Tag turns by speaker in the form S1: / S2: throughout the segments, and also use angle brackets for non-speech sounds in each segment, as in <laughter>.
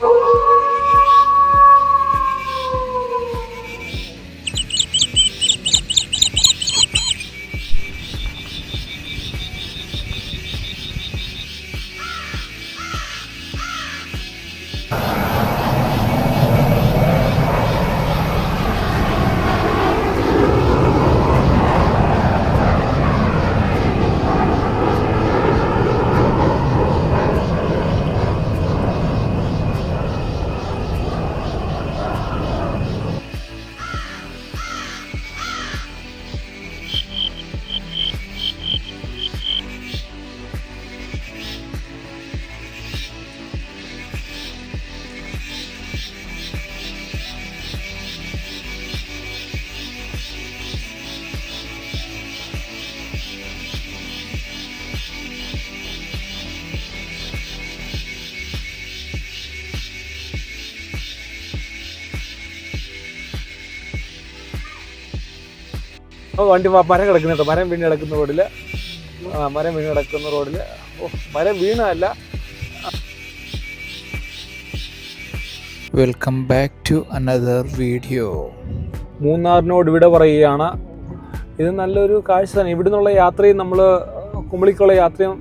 S1: Música അപ്പോൾ വണ്ടി മരം കിടക്കുന്ന കേട്ടോ മരം വീണ് കിടക്കുന്ന റോഡിൽ ആ മരം വീണ് കിടക്കുന്ന റോഡിൽ ഓ മരം വീണല്ല
S2: welcome back to another video
S1: മൂന്നാറിനോട് ഇവിടെ പറയുകയാണ്. ഇത് നല്ലൊരു കാഴ്ച തന്നെ. ഇവിടെ നിന്നുള്ള യാത്രയും നമ്മൾ കുമ്പളിക്കുള്ള യാത്രയും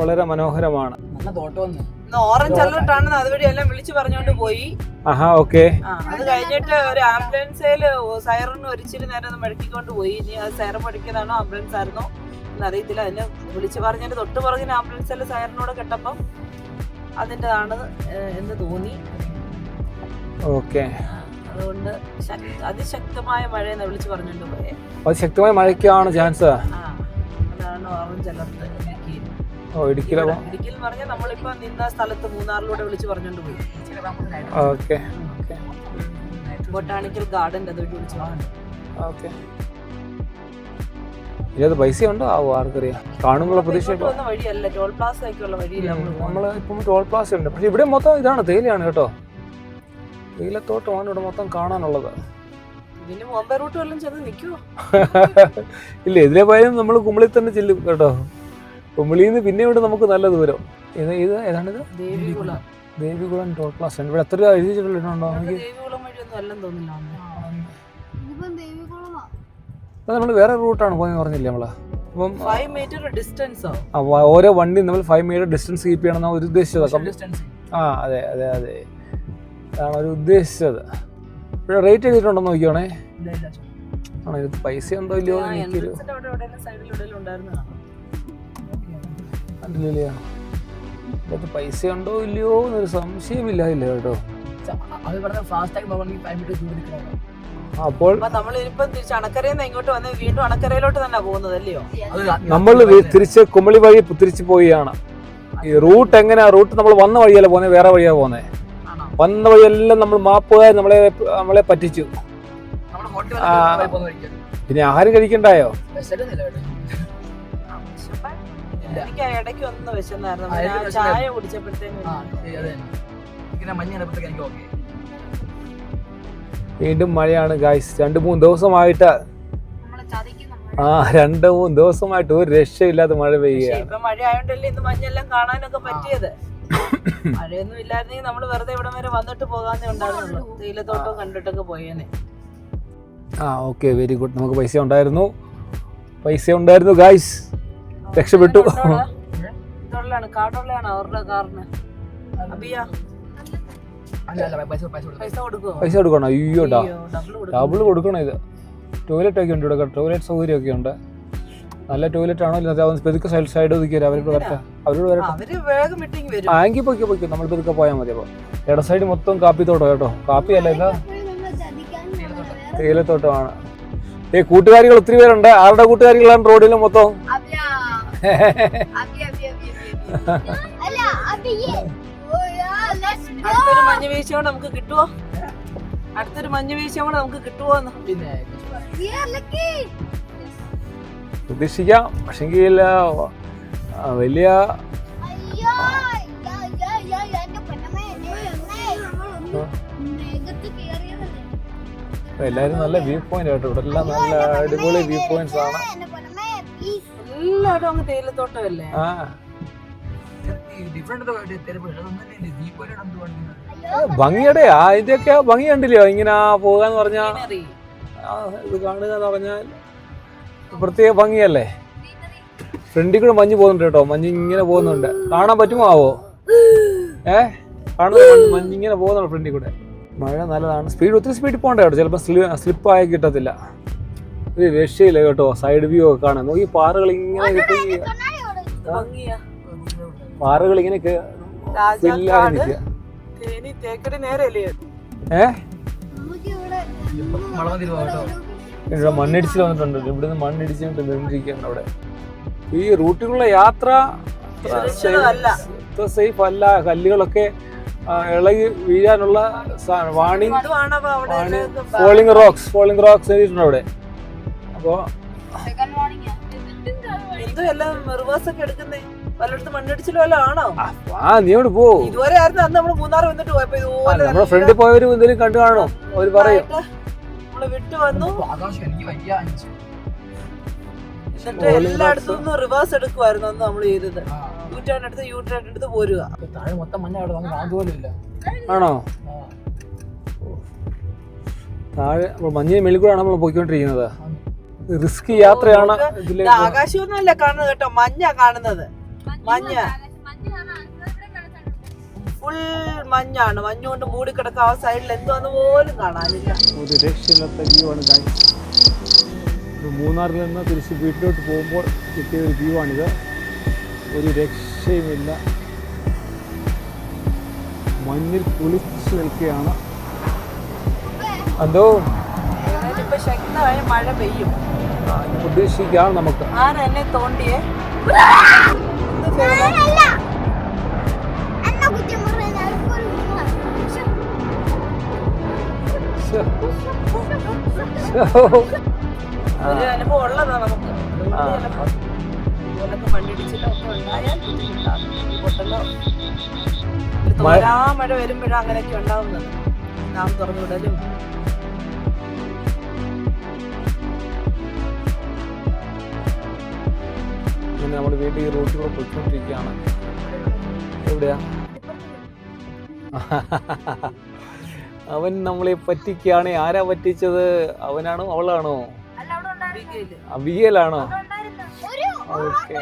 S1: വളരെ മനോഹരമാണ്.
S2: നല്ല തോട്ടം
S3: ഓറഞ്ച് അലർട്ടാണെന്ന് അതുവഴി എല്ലാം വിളിച്ചു പറഞ്ഞുകൊണ്ട് പോയി.
S1: ആഹാ ഓക്കെ.
S3: അത് കഴിഞ്ഞിട്ട് ഒരു ആംബുലൻസിൽ സൈറൺ ഒരിച്ചിരി നേരം ഒന്ന് മഴക്കിക്കൊണ്ട് പോയി. ഇനി അത് സൈറൺ പഠിക്കുന്നതാണോ ആംബുലൻസ് ആയിരുന്നോ എന്നറിയത്തില്ല. അതിന് വിളിച്ചു പറഞ്ഞതിന്റെ തൊട്ട് പുറകിന് ആംബുലൻസിൽ സൈറനോട് കിട്ടപ്പം അതിന്റെതാണ് എന്ന് തോന്നി.
S1: ഓക്കെ.
S3: അതുകൊണ്ട് ശക്തി അതിശക്തമായ മഴയെന്ന് വിളിച്ചു പറഞ്ഞുകൊണ്ട് പോയേ.
S1: അത് ശക്തമായ മഴയ്ക്കാണ് ചാൻസ്.
S3: അതാണ് ഓറഞ്ച് അലർട്ട്.
S1: ഇടുക്കിയിലെ
S3: ഇടുക്കിയിൽ എന്ന് പറഞ്ഞാൽ നമ്മളിപ്പോ നിന്ന സ്ഥലത്ത് മൂന്നാറിലൂടെ വിളിച്ചു പറഞ്ഞുകൊണ്ട് പോയി.
S1: Okay okay.
S3: ബൊട്ടാണിക്കൽ ഗാർഡൻ അതുവഴി വിളിച്ചു പറഞ്ഞു.
S1: ഓക്കെ. ഇതിനകത്ത് പൈസ ഉണ്ടോ? ആവോ ആർക്കറിയാം. കാണുമ്പോൾ പ്രതീക്ഷ
S3: ഇങ്ങോട്ട് വന്ന വഴിയല്ല ടോൾ വഴിയില്ല നമ്മൾ
S1: ഇപ്പം ടോൾ പ്ലാസ ഉണ്ട്. പക്ഷെ ഇവിടെ മൊത്തം ഇതാണ് തേയിലയാണ് കേട്ടോ. തേയിലത്തോട്ടമാണ് ഇവിടെ മൊത്തം കാണാനുള്ളത്.
S3: ഇതിന് ബോംബെ റൂട്ട് വല്ലതും ചെന്ന് നിൽക്കുവോ
S1: ഇല്ല ഇതിലെ പോയാലും നമ്മൾ കുമ്പളി തന്നെ ചെല്ലും കേട്ടോ. കുമ്പളിയിൽ നിന്ന് പിന്നെ ഇവിടെ നമുക്ക് നല്ല ദൂരം. ഇത് ഇത് ഏതാണിത്?
S3: ദേവികുളം.
S1: ദേവികുളം ടോൾ ക്ലാസ് ഉണ്ട്. ഇവിടെ എത്ര രൂപ എഴുതിയിട്ടുണ്ടോ
S3: തോന്നില്ല
S1: നമ്മൾ വേറെ റൂട്ടാണ് പോയെന്ന് പറഞ്ഞില്ലേ നമ്മൾ? അപ്പം
S3: ഫൈവ് മീറ്റർ ഡിസ്റ്റൻസോ
S1: ആ, ഓരോ വണ്ടി നമ്മൾ ഫൈവ് മീറ്റർ ഡിസ്റ്റൻസ് കീപ്പ് ചെയ്യണം ഒരു ഉദ്ദേശിച്ചത്. ആ അതെ അതെ അതെ. അതാണ് ഒരു ഉദ്ദേശിച്ചത്. ഇവിടെ റേറ്റ് എഴുതിയിട്ടുണ്ടോ നോക്കിയോണേ ആണോ ഇത് പൈസ ഉണ്ടോ ഇല്ലയോ എനിക്കൊരു കണ്ടില്ലല്ലോ ഇതിനകത്ത് പൈസ ഉണ്ടോ ഇല്ലയോ എന്നൊരു സംശയമില്ല ഇല്ല കേട്ടോ.
S2: അത് പറഞ്ഞ ഫാസ്റ്റ് ആയി ഫൈവ് മിനിറ്റ് ദൂരം നിൽക്കണം
S1: അപ്പോൾ
S3: നമ്മൾ തിരിച്ച് അണക്കരയിൽ നിന്ന് ഇങ്ങോട്ട് വന്ന് വീണ്ടും അണക്കരയിലോട്ട് തന്നെ പോകുന്നത് അല്ലയോ?
S2: അത്
S1: നമ്മൾ തിരിച്ച് കുമളി വഴി തിരിച്ചു പോവുകയാണ്. ഈ റൂട്ട് എങ്ങനെയാ റൂട്ട് നമ്മൾ വന്ന വഴിയല്ല പോകുന്നത് വേറെ വഴിയാ പോകുന്നത് വന്ന വഴിയെല്ലാം നമ്മൾ മാപ്പുകാർ നമ്മളെ നമ്മളെ പറ്റിച്ചു. പിന്നെ ആഹാരം കഴിക്കണ്ടായോ?
S3: എനിക്ക് ഇടയ്ക്ക് ഒന്ന് വിശന്നായിരുന്നു. ഞാൻ ചായ
S2: എനിക്ക്
S1: വീണ്ടും മഴയാണ് ഗായ്സ് രണ്ട് മൂന്ന് ദിവസമായിട്ട് ആ രണ്ട് മൂന്ന് ദിവസമായിട്ട് ഒരു രക്ഷയില്ലാതെ മഴ പെയ്യുകയാണ്.
S3: ഇപ്പൊ മഴ ആയോണ്ടല്ലേ ഇന്ന് മഞ്ഞെല്ലാം കാണാനൊക്കെ പറ്റിയത്? മഴയൊന്നും ഇല്ലായിരുന്നെങ്കിൽ നമ്മൾ വെറുതെ ഇവിടെ വരെ വന്നിട്ട് പോകാന്നേ ഉണ്ടായിരുന്നുള്ളൂ. തേയിലത്തോട്ടം കണ്ടിട്ടൊക്കെ പോയേനെ.
S1: ആ ഓക്കെ വെരി ഗുഡ് നമുക്ക് പൈസ ഉണ്ടായിരുന്നു. പൈസ ഉണ്ടായിരുന്നു ഗായ്സ് രക്ഷപ്പെട്ടു.
S2: പൈസ
S1: കൊടുക്കണോ? അയ്യോട്ടാ
S3: ഡബിൾ
S1: കൊടുക്കണോ ഇത്? ടോയ്ലറ്റ് ഒക്കെ ഉണ്ട് ഇവിടെ ടോയ്ലറ്റ് സൗകര്യം ഒക്കെ ഉണ്ട്. നല്ല ടോയ്ലറ്റ് ആണോ ഇല്ലാതെ പെതുക്കെ സൈഡ് സൈഡ് ഒതുക്കി അവരോട് വരട്ടെ. അവരോട് വരട്ടെ. ആങ്കി പൊക്കി പൊയ്ക്കോ നമ്മൾ പെതുക്കെ പോയാൽ മതി അപ്പോൾ. ഇട സൈഡ് മൊത്തം കാപ്പിത്തോട്ടോ കേട്ടോ. കാപ്പി അല്ല ഇല്ല തേയിലത്തോട്ടമാണ്. ഏ കൂട്ടുകാരികൾ ഒത്തിരി പേരുണ്ട്. ആരുടെ കൂട്ടുകാരികളാണ് റോഡിൽ മൊത്തം? <laughs>
S3: അടുത്തൊരു മഞ്ഞ് വീഴ്ച കൊണ്ട് നമുക്ക് കിട്ടുവോ? അടുത്തൊരു മഞ്ഞ് വീഴ്ച കൊണ്ട് നമുക്ക് കിട്ടുവോ
S2: പിന്നെ
S1: പ്രതീക്ഷിക്കാം. പക്ഷെങ്കിൽ വലിയ
S4: എല്ലാരും.
S1: എല്ലാവരും നല്ല വ്യൂ പോയിന്റ് കേട്ടോ ഇവിടെ എല്ലാം നല്ല അടിപൊളി വ്യൂ പോയിന്റ്സ് ആണ്.
S3: എല്ലാവരും അങ്ങ് തേയിലത്തോട്ടമല്ലേ?
S1: ഭംഗിയുടെ ഇതൊക്കെ ഭംഗി കണ്ടില്ലയോ? ഇങ്ങനെ പോകാന്ന് പറഞ്ഞാ ആ, ഇത് കാണുക എന്ന് പറഞ്ഞാൽ പ്രത്യേക ഭംഗിയല്ലേ? ഫ്രണ്ടിൽ കൂടെ മഞ്ഞ് പോകുന്നുണ്ട് കേട്ടോ. മഞ്ഞ് ഇങ്ങനെ പോകുന്നുണ്ട്. കാണാൻ പറ്റുമോ ആവോ? <gasps> ഏ? കാണുന്നത് മഞ്ഞ് ഇങ്ങനെ പോകുന്നുണ്ട് ഫ്രണ്ടിൽ കൂടെ. മഴ നല്ലതാണ്. സ്പീഡ് ഒത്തിരി സ്പീഡിൽ പോകണ്ട കേട്ടോ. ചിലപ്പോൾ സ്ലി സ്ലിപ്പായി കിട്ടത്തില്ല. ഒരു രക്ഷയില്ല കേട്ടോ. സൈഡ് വ്യൂ ഒക്കെ കാണാൻ. നോക്കി പാറകൾ ഇങ്ങനെ കിട്ടി. പാറകൾ ഇങ്ങനെ കേ- ഫില്ലായി
S3: രാജാക്കാട് തേനി തേക്കടി നേരെയല്ലേ?
S1: ഏ?
S4: നമുക്ക് ഇവിടെ
S1: മണ്ണിടിച്ചിൽ വന്നിട്ടുണ്ട്. ഇവിടുന്ന് മണ്ണിടിച്ചിട്ട് നിന്നിരിക്കുകയാണ് അവിടെ. ഈ റൂട്ടിലുള്ള യാത്ര. സേഫ് അല്ല. കല്ലുകളൊക്കെ ഇളകി വീഴാനുള്ള warning falling rocks falling rocks എഴുതിയിട്ടുണ്ട് അവിടെ. അപ്പോൾ
S4: സെക്കൻഡ് വാർണിംഗ്
S3: എന്തോ എല്ലാം റിവേഴ്സ് ഒക്കെ എടുക്കുന്നേ. പലയിടത്തും മണ്ണിടിച്ചിലും വല്ലതും ആണോ?
S1: ആ നീ അവിടെ പോ.
S3: ഇതുവരെ ആയിരുന്നു അന്ന് നമ്മൾ മൂന്നാർ വന്നിട്ട് പോയപ്പോ
S1: ആ,
S3: ഇതുപോലെ
S1: നമ്മുടെ ഫ്രണ്ടിൽ പോയവര് എന്തെങ്കിലും കണ്ടു കാണോ അവർ പറയും.
S3: നമ്മൾ വിട്ടു വന്നു.
S2: ആകാശം എനിക്ക് വയ്യ അഞ്ച്.
S3: എന്നിട്ട് എല്ലായിടത്തും നിന്ന് റിവേഴ്സ് എടുക്കുമായിരുന്നു അന്ന് നമ്മൾ ചെയ്തത്. യൂ ടേൺ എടുത്ത് യൂ ടേൺ എടുത്ത് പോരുക
S2: താഴെ മൊത്തം മഞ്ഞ അവിടെ
S1: ആണോ? താഴെ നമ്മൾ പോയിക്കൊണ്ടിരിക്കുന്നത്. റിസ്ക് യാത്രയാണ്
S3: ഇത് ആകാശമൊന്നുമല്ല കാണുന്നത് കേട്ടോ. മഞ്ഞ കാണുന്നത്. മഞ്ഞ ഫുൾ മഞ്ഞാണ്. മഞ്ഞുകൊണ്ട് മൂടിക്കിടക്കുക ആ സൈഡിൽ എന്തോന്ന് പോലും കാണാനില്ല.
S1: ഒരു രക്ഷയില്ലാത്ത വ്യൂ ആണ് guys. മൂന്നാറിൽ നിന്ന് തിരിച്ച് വീട്ടിലോട്ട് പോകുമ്പോൾ കിട്ടിയ ഒരു വ്യൂ ആണിത്. ഒരു രക്ഷയുമില്ല. മഞ്ഞിൽ കുളിച്ച് നിൽക്കുകയാണ്. എന്തോ
S3: ഇപ്പൊ ശക്തമായ മഴ പെയ്യും.
S1: പ്രതീക്ഷിക്കാം നമുക്ക്.
S3: ആരാ എന്നെ തോണ്ടിയേ. ഒരു അനുഭവം ഉള്ളതാ നമുക്ക്. മണ്ണിടിച്ചിലോ ഒക്കെ ഉണ്ടായാൽ പൊട്ടലോ? തോരാ മഴ വരുമ്പോഴാണ് അങ്ങനെയൊക്കെ ഉണ്ടാവുന്നത്. നാം തുറന്നുവിടലും
S1: ഇങ്ങനെ നമ്മൾ വീട്ടിൽ ഈ റൂട്ടിൽ കൂടെ പോയിക്കൊണ്ടിരിക്കുകയാണ്. എവിടെയാ? അവൻ നമ്മളെ പറ്റിക്കുകയാണ്. ആരാ പറ്റിച്ചത്? അവനാണോ അവളാണോ.
S4: ഒരു
S1: ഓക്കെ.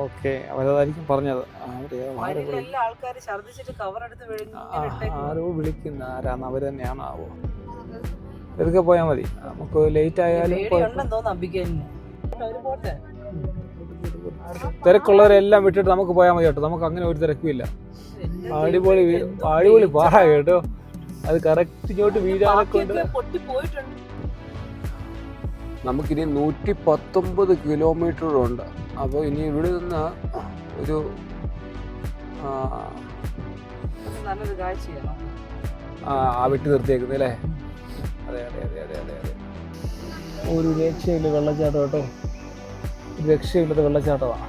S1: ഓക്കെ. അവരതായിരിക്കും പറഞ്ഞത്. ആരെ വിളിക്കുന്ന ആരാന്ന് അവർ തന്നെയാണാവോ? ഇതൊക്കെ പോയാൽ മതി. നമുക്ക് ലേറ്റ് ആയാലും തിരക്കുള്ളവരെല്ലാം വിട്ടിട്ട് നമുക്ക് പോയാൽ മതി കേട്ടോ. നമുക്ക് അങ്ങനെ ഒരു തിരക്കും
S3: ഇല്ല.
S1: അടിപൊളി അടിപൊളി പാറ കേട്ടോ. അത് കറക്റ്റ് ഇങ്ങോട്ട് വീഴാനൊക്കെ
S3: കൊണ്ട്
S1: നമുക്കിനി നൂറ്റി പത്തൊമ്പത് കിലോമീറ്റർ ഉണ്ട്. അപ്പോൾ ഇനി ഇവിടെ നിന്ന് ഒരു ആ വെട്ടി നിർത്തിയേക്കുന്നത് അല്ലേ? അതെ അതെ അതെ അതെ അതെ അതെ. ഒരു രക്ഷയില്ല വെള്ളച്ചാട്ടം കേട്ടോ രക്ഷയില്ലാത്ത വെള്ളച്ചാട്ടമാണ്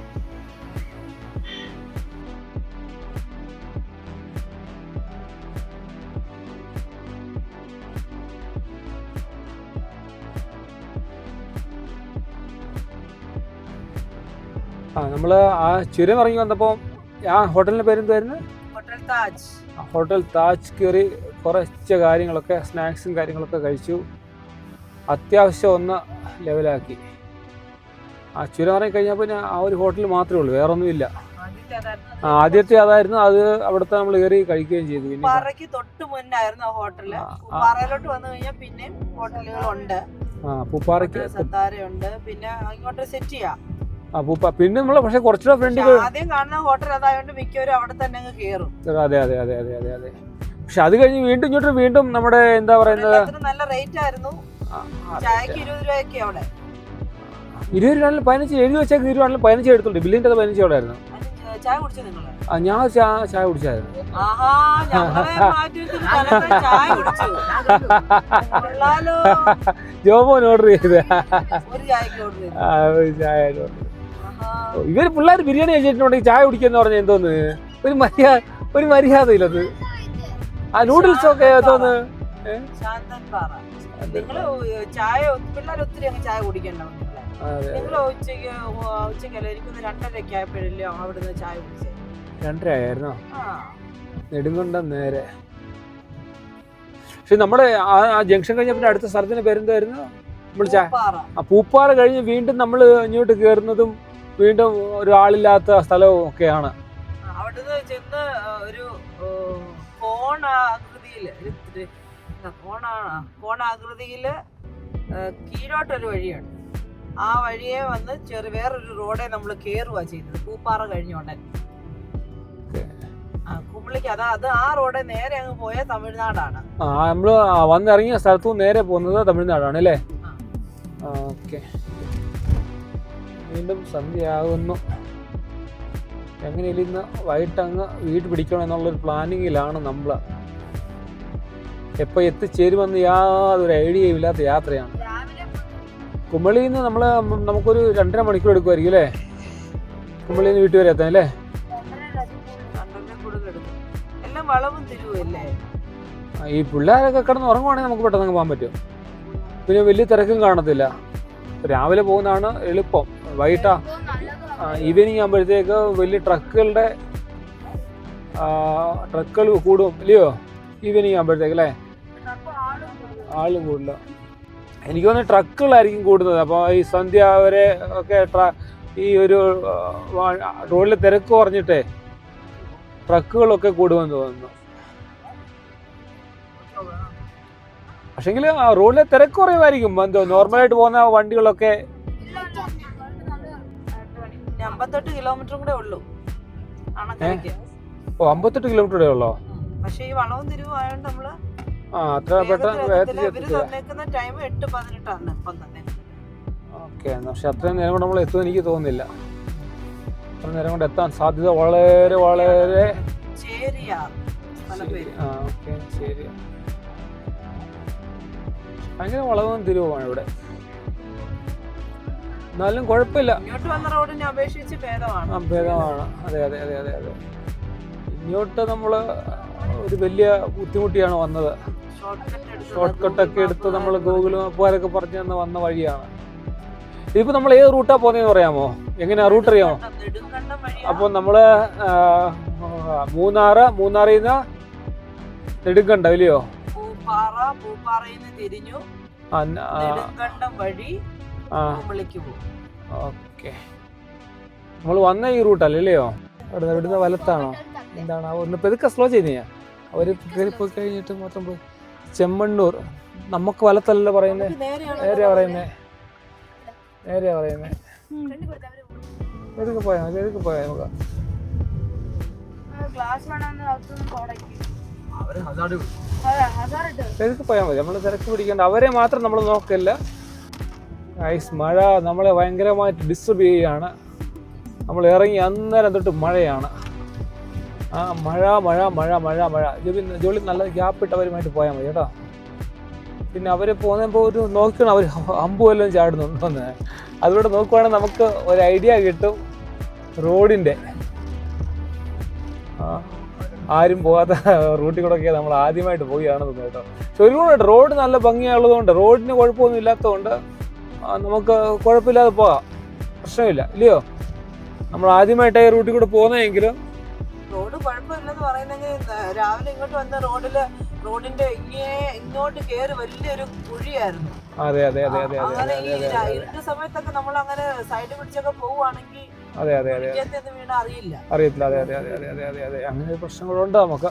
S1: ആ നമ്മൾ ആ ചുരം ഇറങ്ങി വന്നപ്പോൾ ആ ഹോട്ടലിന്റെ പേരെന്തായിരുന്നു
S3: ഹോട്ടൽ താജ്
S1: ഹോട്ടൽ താജ് കയറി കുറച്ച് കാര്യങ്ങളൊക്കെ സ്നാക്സും കാര്യങ്ങളൊക്കെ കഴിച്ചു. അത്യാവശ്യം ഒന്ന് ലെവലാക്കി. ആ ചുരം ഇറങ്ങി കഴിഞ്ഞാൽ പിന്നെ ആ ഒരു ഹോട്ടലിൽ മാത്രമേ ഉള്ളൂ വേറെ ഒന്നുമില്ല
S3: ആദ്യത്തെ അതായിരുന്നു.
S1: അത് അവിടുത്തെ നമ്മൾ കയറി കഴിക്കുകയും ചെയ്തു. പിന്നെ
S3: പാറയ്ക്ക് തൊട്ട് മുന്നായിരുന്നു ആ ഹോട്ടൽ.
S1: ആ, ആ.
S3: പാറയിലോട്ട് വന്നു കഴിഞ്ഞാൽ പിന്നെയും ഹോട്ടലുകളുണ്ട്.
S1: ആ പൂപ്പാറയ്ക്ക്
S3: സത്താരയുണ്ട്. പിന്നെ ഇങ്ങോട്ട് സെറ്റ് ചെയ്യാം.
S1: ആ പൂപ്പ പിന്നെ നമ്മൾ പക്ഷെ കുറച്ചുകൂടെ
S3: ഫ്രണ്ട് ആദ്യം കാണുന്ന ഹോട്ടൽ അതായത് മിക്കവരും അവിടെ തന്നെ കയറും.
S1: അതെ അതെ അതെ അതെ അതെ അതെ. പക്ഷെ അത് കഴിഞ്ഞ് വീണ്ടും ഇങ്ങോട്ട് വീണ്ടും നമ്മുടെ എന്താ പറയുന്നത്?
S3: നല്ല റേറ്റ് ആയിരുന്നു. ചായക്ക് ഇരുപത് രൂപയൊക്കെ അവിടെ.
S1: ഇരുപത് രൂപ പതിനഞ്ച് എഴുതി വെച്ചാൽ ഇരുപത് രൂപ പതിനഞ്ച് എടുത്തുണ്ട് ബില്ലിന്റെ അത് പതിനഞ്ച് അവിടെ ആയിരുന്നു.
S3: അതിന് ചായ കുടിച്ചു നിങ്ങൾ?
S1: ആ ഞാൻ ചായ കുടിച്ചായിരുന്നു.
S3: ചായ കുടിച്ചു. കൊള്ളാലോ.
S1: ജോമോൻ ഓർഡർ ചെയ്ത്. ചായ ഇവർ പിള്ളേർ ബിരിയാണി കഴിച്ചിട്ടുണ്ടെങ്കിൽ ചായ കുടിക്കുന്ന പറഞ്ഞ എന്തോന്ന്? ഒരു മര്യാദ ഒരു മര്യാദ ഇല്ലത് ആ നൂഡിൽസ് ഒക്കെ
S3: പാറ നിങ്ങൾ ചായ പിള്ളേർ ഒത്തിരി അങ്ങ് ചായ കുടിക്കണ്ട നിങ്ങൾ ഉച്ചയ്ക്ക് ഉച്ചയ്ക്കല്ല എനിക്കൊന്ന് രണ്ടരയ്ക്ക് ആയപ്പോഴല്ലേ അവിടുന്ന് ചായ കുടിച്ചത്?
S1: രണ്ടര ആയിരുന്നോ നെടുങ്കൊണ്ടം നേരെ. പക്ഷെ നമ്മുടെ ആ ജംഗ്ഷൻ കഴിഞ്ഞ പിന്നെ അടുത്ത സ്ഥലത്തിന്റെ പേരെന്തായിരുന്നു? നമ്മൾ ആ പൂപ്പാറ കഴിഞ്ഞ് വീണ്ടും നമ്മൾ ഇങ്ങോട്ട് കയറുന്നതും വീണ്ടും ഒരാളില്ലാത്ത സ്ഥലവും ഒക്കെയാണ്.
S3: അവിടുന്ന് ചെന്ന് ഒരു കോണാകൃതിയിൽ കോണാ കോണാകൃതിയിൽ കീഴോട്ടൊരു വഴിയാണ് ആ വഴിയെ വന്ന് ചെറിയ വേറൊരു റോഡെ നമ്മൾ കയറുക ചെയ്തത് പൂപ്പാറ കഴിഞ്ഞോണ്ടൻ ആ കുമ്പളിക്ക് അതാ അത് ആ റോഡെ നേരെ അങ്ങ് പോയ തമിഴ്നാടാണ്.
S1: ആ നമ്മൾ വന്നിറങ്ങിയ സ്ഥലത്തു നേരെ പോകുന്നത് തമിഴ്നാടാണ് അല്ലേ. ഓക്കെ. വീണ്ടും സന്ധ്യയാകുന്നു. എങ്ങനെയും ഇന്ന് വൈകിട്ട് അങ്ങ് വീട് പിടിക്കണം എന്നുള്ളൊരു പ്ലാനിങ്ങിലാണ് നമ്മൾ എപ്പോൾ എത്തിച്ചേരുമെന്ന് യാതൊരു ഐഡിയയും ഇല്ലാത്ത യാത്രയാണ്. കുമളിയിൽ നിന്ന് നമ്മൾ നമുക്കൊരു രണ്ടര മണിക്കൂർ എടുക്കുമായിരിക്കും അല്ലേ? കുമളിയിൽ നിന്ന് വീട്ടിൽ വരെ എത്താൻ അല്ലേ? ഈ പിള്ളേരൊക്കെ കിടന്ന് ഉറങ്ങുവാണെങ്കിൽ നമുക്ക് പെട്ടെന്ന് പോകാൻ പറ്റും. പിന്നെ വലിയ തിരക്കും കാണത്തില്ല. രാവിലെ പോകുന്നതാണ് എളുപ്പം. വൈകിട്ടാ ഈവനിങ് ആകുമ്പോഴത്തേക്ക് വലിയ ട്രക്കുകളുടെ ട്രക്കുകൾ കൂടും ഇല്ലയോ? ഈവനിങ് ആകുമ്പോഴത്തേക്ക് അല്ലേ? ആളും കൂടില്ല എനിക്ക് തോന്നുന്നു ട്രക്കുകളായിരിക്കും കൂടുന്നത്. അപ്പോൾ ഈ സന്ധ്യ വരെ ഒക്കെ ട്ര- ഈ ഒരു റോഡിലെ തിരക്ക് കുറഞ്ഞിട്ടേ ട്രക്കുകളൊക്കെ കൂടുമെന്ന് തോന്നുന്നു. പക്ഷെങ്കിൽ റോഡിലെ തിരക്ക് കുറയുമായിരിക്കും. എന്തോ നോർമലായിട്ട് പോകുന്ന വണ്ടികളൊക്കെ
S3: അമ്പത്തെട്ട് കിലോമീറ്ററും കൂടെ ഉള്ളൂ. അണക്കരയ്ക്ക്
S1: ഓ അമ്പത്തെട്ട് കിലോമീറ്റർ ഉള്ളോ?
S3: പക്ഷേ ഈ വളവും തിരിവും ആയതുകൊണ്ട് നമ്മൾ
S1: ആ അത്ര പെട്ടെന്ന് ഇവർ
S3: തന്നേക്കുന്ന ടൈം എട്ട് പതിനെട്ടാണ് ഇപ്പം തന്നെ.
S1: ഓക്കെ പക്ഷെ അത്രയും നേരം കൊണ്ട് നമ്മൾ എത്തുമെന്ന് എനിക്ക് തോന്നുന്നില്ല. അത്ര നേരം കൊണ്ട് എത്താൻ സാധ്യത വളരെ വളരെ ഭയങ്കര വളവും തിരിവുമാണ് ഇവിടെ. എന്നാലും കുഴപ്പമില്ല.
S3: ഇങ്ങോട്ട് വന്ന റോഡിനെ അപേക്ഷിച്ച് ഭേദമാണ്.
S1: ഭേദമാണ്. അതെ അതെ അതെ അതെ അതെ. ഇങ്ങോട്ട് നമ്മൾ ഒരു വലിയ ബുദ്ധിമുട്ടിയാണ് വന്നത്.
S3: ഷോർട്ട് കട്ട്
S1: ഒക്കെ കട്ടൊക്കെ എടുത്ത് നമ്മൾ ഗൂഗിൾ മാപ്പുകാരൊക്കെ പറഞ്ഞു തന്ന വന്ന വഴിയാണ്. ഇതിപ്പോൾ നമ്മൾ ഏത് റൂട്ടാ പോകുന്നതെന്ന് പറയാമോ എങ്ങനെയാ റൂട്ട് അറിയാമോ
S3: വഴി
S1: അപ്പോൾ നമ്മൾ മൂന്നാറ് മൂന്നാറിൽ നിന്ന് നെടുങ്കണ്ടം ഇല്ലയോ? ആ,
S3: പോകും
S1: ഓക്കെ. നമ്മൾ വന്ന ഈ റൂട്ടല്ലേ ഇല്ലയോ? അവിടെ ഇവിടുന്ന് വലത്താണോ? എന്താണ്? ഒന്ന് പെതുക്കെ സ്ലോ ചെയ്യുന്ന അവർ കയറി പോയി കഴിഞ്ഞിട്ട് മൊത്തം പോയി. ചെമ്മണ്ണൂർ. നമുക്ക് വലത്തല്ലല്ലോ പറയുന്നേ.
S3: നേരെ പറയുന്നേ.
S1: നേരെയാ പറയുന്നേ. നേരെയാ പറയുന്നത് എതൊക്കെ പോയാൽ മതി എതൊക്കെ പോയാൽ നമുക്ക്. എതൊക്കെ പോയാൽ മതി. നമ്മൾ തിരക്ക് പിടിക്കേണ്ട. അവരെ മാത്രം നമ്മൾ നോക്കില്ല. ഐസ് മഴ നമ്മളെ ഭയങ്കരമായിട്ട് ഡിസ്റ്റർബ് ചെയ്യുകയാണ്. നമ്മൾ ഇറങ്ങി അന്നേരം തൊട്ട് മഴയാണ്. ആ മഴ മഴ മഴ മഴ മഴ. ജോലി ജോലി നല്ല ഗ്യാപ്പ് ഇട്ട് അവരുമായിട്ട് പോയാൽ മതി കേട്ടോ. പിന്നെ അവർ പോകുന്നപ്പോൾ ഒരു നോക്കണം അവർ അമ്പു വല്ലതും ചാടുന്നുണ്ടോന്ന് അതിലൂടെ നോക്കുവാണെങ്കിൽ നമുക്ക് ഒരു ഐഡിയ കിട്ടും റോഡിന്റെ ആരും പോകാത്ത റൂട്ടിൽ കൂടെ ഒക്കെ നമ്മൾ ആദ്യമായിട്ട് പോവുകയാണെന്ന് കേട്ടോ. പക്ഷെ റോഡ് നല്ല ഭംഗിയുള്ളതുകൊണ്ട് റോഡിന് കുഴപ്പമൊന്നും ഇല്ലാത്തതുകൊണ്ട് നമുക്ക് കുഴപ്പമില്ലാതെ പോകാം പ്രശ്നമില്ല ഇല്ലയോ നമ്മൾ ആദ്യമായിട്ട് ഈ റൂട്ടിൽ കൂടെ പോകുന്നതെങ്കിലും
S3: റോഡ് കുഴപ്പമില്ലെന്ന് പറയുന്നെങ്കിൽ രാവിലെ ഇങ്ങോട്ട് വന്ന റോഡിൽ റോഡിന്റെ ഇങ്ങേ ഇങ്ങോട്ട് കേറി വലിയൊരു കുഴിയായിരുന്നു
S1: അതെ അതെ അതെ അതെ അതെ
S3: അങ്ങനെ ഈ ഇരുട്ട് സമയത്തൊക്കെ നമ്മൾ അങ്ങനെ സൈഡ് പിടിച്ചൊക്കെ പോവുകയാണെങ്കിൽ
S1: അതെ അതെ അതെ
S3: അറിയില്ല
S1: അറിയത്തില്ല അതെ അതെ അതെ അതെ അതെ അതെ അങ്ങനെ പ്രശ്നങ്ങളുണ്ട് നമുക്ക്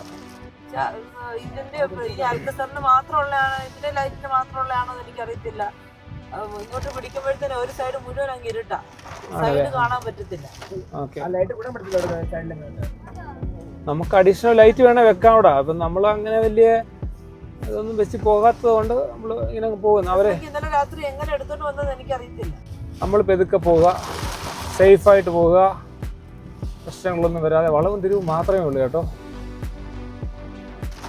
S3: ഇതിന്റെ ഈ അൽക്കസറിന് മാത്രമുള്ളതാണോ ഇതിന്റെ ലൈറ്റിന് മാത്രമുള്ളതാണോ എന്ന് എനിക്കറിയത്തില്ല ഇങ്ങോട്ട് പിടിക്കുമ്പോഴത്തേന് ഒരു സൈഡ് മുഴുവൻ അങ്ങ് ഇരുട്ടാ. സൈഡ് കാണാൻ പറ്റത്തില്ല.
S1: നമുക്ക് അഡീഷണൽ ലൈറ്റ് വേണേൽ വെക്കാം അവിടെ. അപ്പം നമ്മൾ അങ്ങനെ വലിയ ഇതൊന്നും വെച്ച് പോകാത്തത് കൊണ്ട് നമ്മൾ ഇങ്ങനെ അങ്ങ് പോകുന്നു. അവരെ
S3: എനിക്ക് ഇന്നലെ രാത്രി എങ്ങനെ എടുത്തോണ്ട് വന്നത് എനിക്കറിയത്തില്ല.
S1: നമ്മൾ പെതുക്കെ പോവുക. സേഫായിട്ട് പോവുക. പ്രശ്നങ്ങളൊന്നും വരാതെ വളവും തിരിവും മാത്രമേ ഉള്ളൂ കേട്ടോ.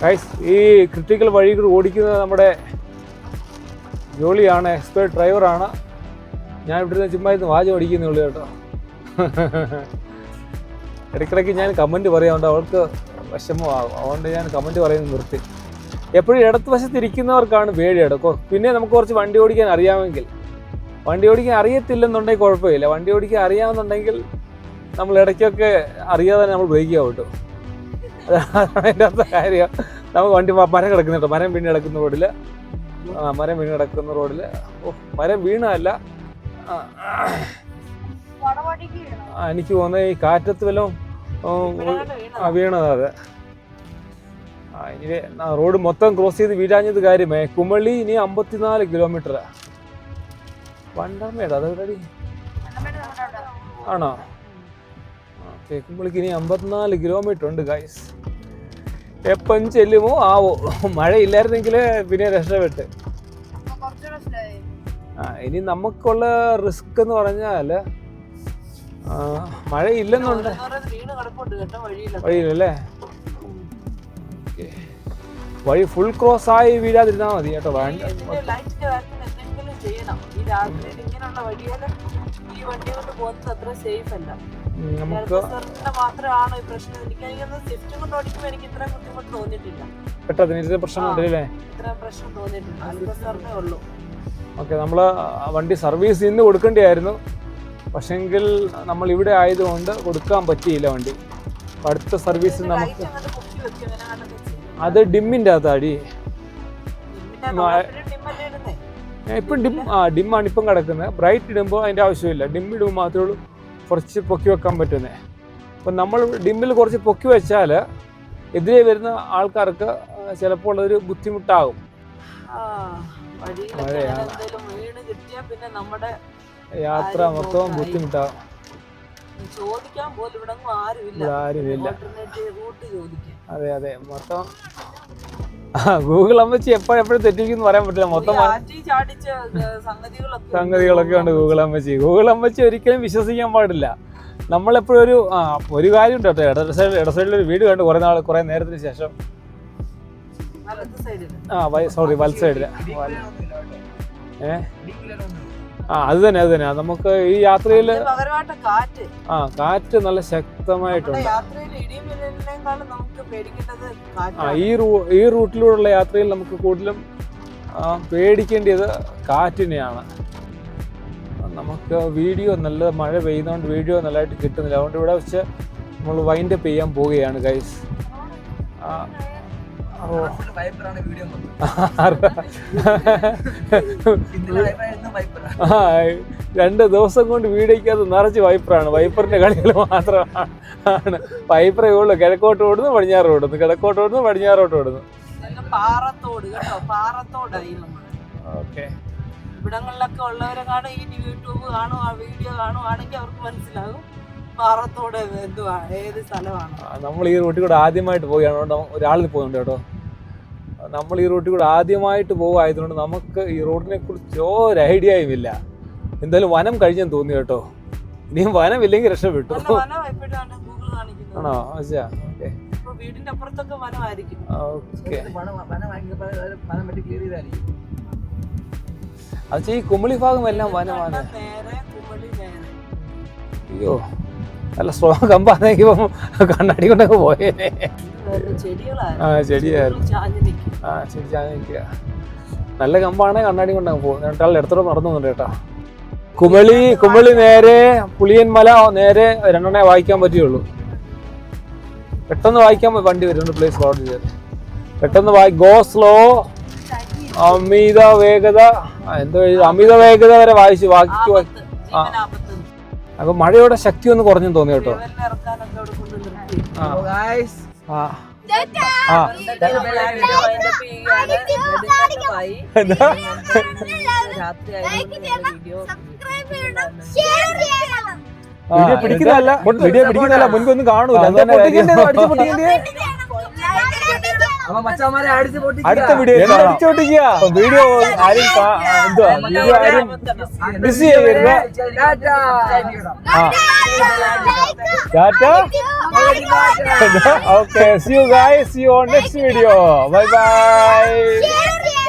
S1: ഗൈസ് ഈ ക്രിട്ടിക്കൽ വഴി കൂടി ഓടിക്കുന്നത് നമ്മുടെ ജോളിയാണ് എക്സ്പേർട്ട് ഡ്രൈവറാണ് ഞാൻ ഇവിടുന്ന് ചുമ്മാ ഇരുന്ന് വാചം ഓടിക്കുന്നേ ഉള്ളൂ കേട്ടോ. ഇടയ്ക്കിടയ്ക്ക് ഞാൻ കമന്റ് പറയാറുണ്ട് അവൾക്ക് വിഷമമാകും. അതുകൊണ്ട് ഞാൻ കമന്റ് പറയുന്നത് നിർത്തി. എപ്പോഴും ഇടത്ത് ഇരിക്കുന്നവർക്കാണ് പേടി എടുക്കും പിന്നെ നമുക്ക് കുറച്ച് വണ്ടി ഓടിക്കാൻ അറിയാമെങ്കിൽ. വണ്ടി ഓടിക്കാൻ അറിയത്തില്ലെന്നുണ്ടെങ്കിൽ കുഴപ്പമില്ല. വണ്ടി ഓടിക്കാൻ അറിയാമെന്നുണ്ടെങ്കിൽ നമ്മൾ ഇടയ്ക്കൊക്കെ അറിയാതെ നമ്മൾ ബ്രേക്ക് കേട്ടോ അതാണ് അതിന്റെ അർത്ഥ കാര്യം. നമുക്ക് വണ്ടി മരം കിടക്കുന്നുണ്ടോ. മരം പിന്നെ കിടക്കുന്ന റോഡിൽ മരം വീണ് കിടക്കുന്ന റോഡിൽ ഓ മരം വീണല്ല എനിക്ക് തോന്നുന്നത് ഈ കാറ്റത്ത് വല്ലതും
S3: വീണതാ.
S1: അതെ. ഇനി റോഡ് മൊത്തം ക്രോസ് ചെയ്ത് വീഴാഞ്ഞത് കാര്യമേ. കുമളി ഇനി അമ്പത്തിനാല് കിലോമീറ്റർ
S4: അന്നമ്മേടെ നമ്മുടെ
S1: ആണോ? കുമ്പളിക്ക് ഇനി അമ്പത്തിനാല് കിലോമീറ്റർ ഉണ്ട് ഗൈസ് എപ്പം ചെല്ലുമോ? ആവോ മഴയില്ലായിരുന്നെങ്കിൽ പിന്നെ രക്ഷപ്പെട്ട്. ആ ഇനി നമുക്കുള്ള റിസ്ക് എന്ന് പറഞ്ഞാൽ മഴയില്ലെന്നുണ്ട്.
S3: ഇല്ലെന്നുണ്ട് വഴിയില്ലല്ലേ
S1: വഴിയിലല്ലേ? വഴി ഫുൾ ക്രോസ് ആയി വീഴാതിരുന്നാൽ മതി കേട്ടോ വേണ്ട
S3: ചെയ്യണം. ഈ രാത്രിയിൽ ഇങ്ങനെയുള്ള വഴിയിൽ ഈ വണ്ടി കൊണ്ട് പോകുന്നത് അത്ര സേഫ് അല്ല.
S1: നമുക്ക്
S3: മാത്രമാണ് ഈ പ്രശ്നം. എനിക്ക് എനിക്കൊന്ന് സ്വിഫ്റ്റ് കൊണ്ട് ഓടിക്കുമ്പോൾ എനിക്ക് ഇത്ര ബുദ്ധിമുട്ട് തോന്നിയിട്ടില്ല.
S1: പെട്ടെന്ന് പ്രശ്നം ഉണ്ടല്ലേ?
S3: ഇത്രയും പ്രശ്നം തോന്നിയിട്ടില്ല. ഉള്ളൂ.
S1: ഓക്കെ നമ്മൾ വണ്ടി സർവീസ് ഇന്ന് കൊടുക്കേണ്ടിയായിരുന്നു. പക്ഷെങ്കിൽ നമ്മൾ ഇവിടെ ആയതുകൊണ്ട് കൊടുക്കാൻ പറ്റിയില്ല വണ്ടി. അടുത്ത സർവീസ് നമുക്ക് അത്
S3: ഡിമ്മിന്റെ അകത്താടി.
S1: ഇപ്പം ഡിം ആ ഡിമ്മാണ് ഇപ്പം കിടക്കുന്നത്. ബ്രൈറ്റ് ഇടുമ്പോൾ അതിന്റെ ആവശ്യമില്ല. ഡിം ഇടുമ്പോൾ മാത്രമേ ഉള്ളൂ. കുറച്ച് പൊക്കി വെക്കാൻ പറ്റുന്നത് അപ്പം നമ്മൾ ഡിമ്മിൽ കുറച്ച് പൊക്കി വെച്ചാൽ എതിരെ വരുന്ന ആൾക്കാർക്ക് ചിലപ്പോൾ അതൊരു ബുദ്ധിമുട്ടാകും. യാത്ര മൊത്തം ബുദ്ധിമുട്ടാകും.
S3: ചോദിക്കാൻ പോലും ഇവിടെ ആരുമില്ല.
S1: ആരുമില്ല. അതെ അതെ. മൊത്തം ഗൂഗിൾ അമ്മച്ചി എപ്പോഴെപ്പോഴും തെറ്റിക്കുന്നു പറയാൻ പറ്റില്ല. മൊത്തം
S3: സംഗതികളൊക്കെ
S1: ഉണ്ട്. ഗൂഗിൾ അമ്മച്ചി. ഗൂഗിൾ അമ്മച്ചി ഒരിക്കലും വിശ്വസിക്കാൻ പാടില്ല. നമ്മളെപ്പോഴും ഒരു ആ ഒരു കാര്യം ഉണ്ട് കേട്ടോ. ഇട സൈഡിൽ ഇട സൈഡിൽ ഒരു വീട് കണ്ടു കുറേ നാൾ കുറേ നേരത്തിന് ശേഷം. ആ സോറി വലത് സൈഡിൽ ഏ? ആ അത് തന്നെ അത് തന്നെ. നമുക്ക് ഈ യാത്രയിൽ ആ കാറ്റ് നല്ല ശക്തമായിട്ടുണ്ട്. ആ ഈ റൂ ഈ റൂട്ടിലൂടെയുള്ള യാത്രയിൽ നമുക്ക് കൂടുതലും പേടിക്കേണ്ടത് കാറ്റിനെയാണ്. നമുക്ക് വീഡിയോ നല്ല മഴ പെയ്യുന്നതുകൊണ്ട് വീഡിയോ നല്ലതായിട്ട് കിട്ടുന്നില്ല. അതുകൊണ്ട് ഇവിടെ വെച്ച് നമ്മൾ വൈൻഡപ്പ് ചെയ്യാൻ പോവുകയാണ് ഗൈസ് രണ്ട് ദിവസം കൊണ്ട് വീടേക്കകത്ത് നിറച്ച് വൈപ്പറാണ് വൈപ്പറിന്റെ കളികൾ മാത്രമാണ്. ആണ് വൈപ്പറേ ഉള്ളു. കിഴക്കോട്ട് ഓടുന്നു പടിഞ്ഞാറ് ഓടുന്നു. കിഴക്കോട്ട് ഓടുന്നു പടിഞ്ഞാറോട്ട് ഓടുന്നു.
S3: പാറത്തോട് കേട്ടോ.
S1: ഓക്കെ.
S3: ഇവിടങ്ങളിലൊക്കെ ഉള്ളവരെ കാണും ഈ യൂട്യൂബ് കാണും ആ വീഡിയോ കാണുവാണെങ്കിൽ അവർക്ക് മനസ്സിലാകും. പാറത്തോട് എന്തുവാ? ഏത് സ്ഥലമാണ്?
S1: നമ്മൾ ഈ റൂട്ടിൽ കൂടെ ആദ്യമായിട്ട് പോവുകയാണ്. ഒരാളിൽ പോകുന്നുണ്ട് കേട്ടോ. നമ്മൾ ഈ റൂട്ടിൽ കൂടെ ആദ്യമായിട്ട് പോകുമായതുകൊണ്ട് നമുക്ക് ഈ റോഡിനെ കുറിച്ച് ഒരു ഐഡിയയും ഇല്ല. എന്തായാലും വനം കഴിഞ്ഞെന്ന് തോന്നി കേട്ടോ. ഇനിയും
S3: നല്ല വനം ഇല്ലെങ്കിൽ രക്ഷപ്പെട്ടു
S1: ആണോ? അച്ഛാ ഓക്കെ.
S3: വീടിന്റെ അപ്പുറത്തൊക്കെ വനമായിരിക്കും.
S1: ഓക്കെ. അച്ഛാ ഈ കുമ്പളി ഭാഗം എല്ലാം വനമാണ്. അയ്യോ. നല്ല സ്ട്രോങ് കമ്പാന്നെങ്കിൽ കണ്ണാടി കൊണ്ടൊക്കെ പോയേനെ
S3: ചെടികളായിരുന്നു.
S1: ആ ചെടിയായിരുന്നു. ആ ചെടി നിൽക്കുക. നല്ല കമ്പാണെങ്കിൽ കണ്ണാടി കൊണ്ടങ്ങ് പോകും രണ്ടാളുടെ അടുത്തോടെ നടന്നു കേട്ടോ. കുമളി കുമളി നേരെ പുളിയൻമല നേരെ രണ്ടെണ്ണേ വായിക്കാൻ പറ്റുള്ളൂ പെട്ടെന്ന് വായിക്കാൻ വണ്ടി വരുന്നുണ്ട് പ്ലേസ് ഓർഡർ ചെയ്ത്. പെട്ടെന്ന് വായി ഗോ സ്ലോ അമിത വേഗത. എന്തോ അമിത വേഗത വരെ വായിച്ചു ബാക്കി
S3: ആ
S1: അപ്പൊ മഴയുടെ ശക്തി ഒന്ന് കുറഞ്ഞു തോന്നി കേട്ടോ?
S3: വീഡിയോ <laughs>
S1: പിടിക്കുന്നതല്ല വീഡിയോ പിടിക്കുന്നതല്ല മുൻപൊന്നും കാണൂല. അടുത്ത വീഡിയോ അടിച്ചോട്ടിക്കുക വീഡിയോ ആരും എന്തുവാ വീഡിയോ ആരും മിസ് ചെയ്യരുത് tata okay see you guys see you on next video bye bye